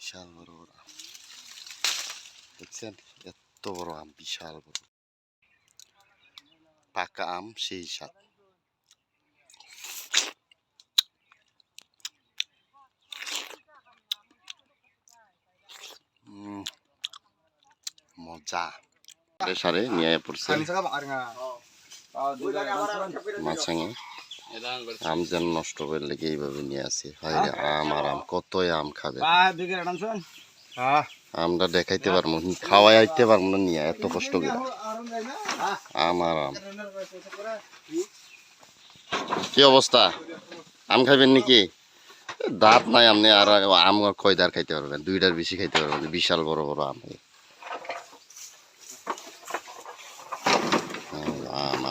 বিশাল বড় বড় আম দেখছেন এত বড় আম বিশাল বড় পাকা আম সেই স্বাদ উম, মজা সারে সারে নিয়ে পড়ছে মাছাঙে আম যেন নষ্ট করে লেগে এইভাবে নিয়ে আসি। হাই আম আর আম কতই আম খাবে। আমটা দেখাইতে পারব খাওয়াই আইতে পারব না নিয়ে এত কষ্ট করে। আম আর আম। কি অবস্থা? আম খাইবেন নাকি? দাঁত নাই আপনি আর আম আর কয়দার খাইতে পারবেন? দুইটার বেশি খাইতে পারবেন বিশাল বড় বড় আম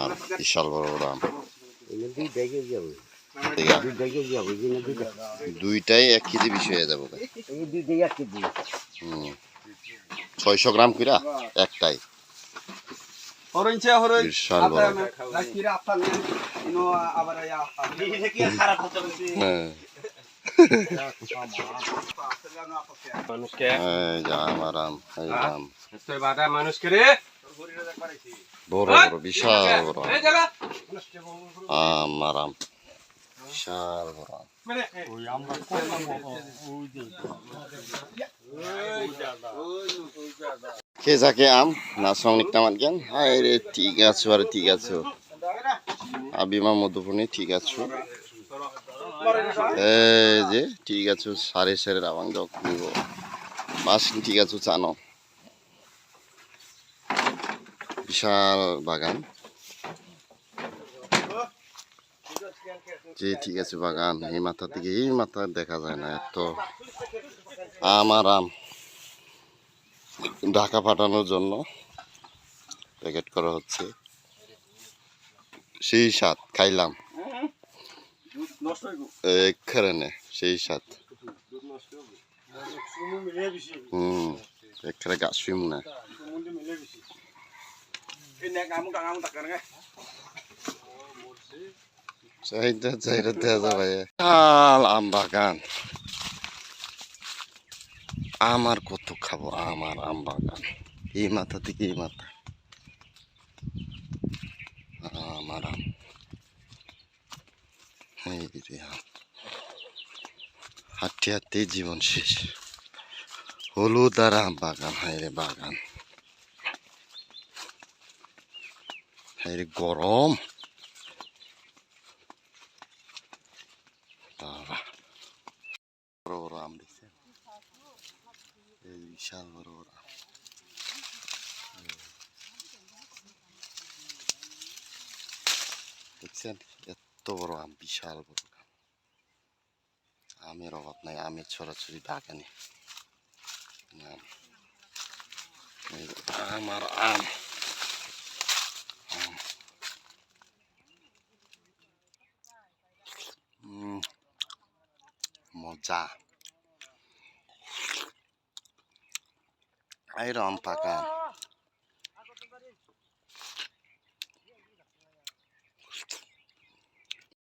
আম বিশাল বড় বড় আম? দুইটাই এক কেজি বেশি হয়ে যাব হুম। ছয়শো গ্রাম কিরা? একটাই। হ্যাঁ। মানুষকে। বিশাল বড় আম বিশাল বড় কে যাকে আম? না সঙ্গিক নামান কেন হায় রে, ঠিক আছো, আরে ঠিক আছো। আবিমা মধুপুনি ঠিক আছো। এই যে, ঠিক আছো, সারে সারে রাবাং যাও নিব বাস, ঠিক আছো, জানো। বিশাল বাগান। যে ঠিক আছে বাগান, এই মাথা থেকে এই মাথা দেখা যায় না এত। আম আর আম ঢাকা পাঠানোর জন্য প্যাকেট করা হচ্ছে। সেই স্বাদ খাইলাম। এখানে সেই স্বাদ। হুম গাছ না। চাহিদা চাহিদা দেওয়া যাবে বিশাল আম বাগান আমার কত খাব আমার আম বাগান এই মাথা থেকে এই মাথা আমার আম হাঁটতে হাঁটতেই জীবন শেষ হলুদ আর আম বাগান হায় রে বাগান হায় রে গরম বাবা বড় বড় আম দেখছেন এই বিশাল বড় বড় দেখছেন এত বড় আম বিশাল বড় আম আমের অভাব নাই আমের ছড়াছড়ি। এই যে আম আর আম। মজা আম পাকা।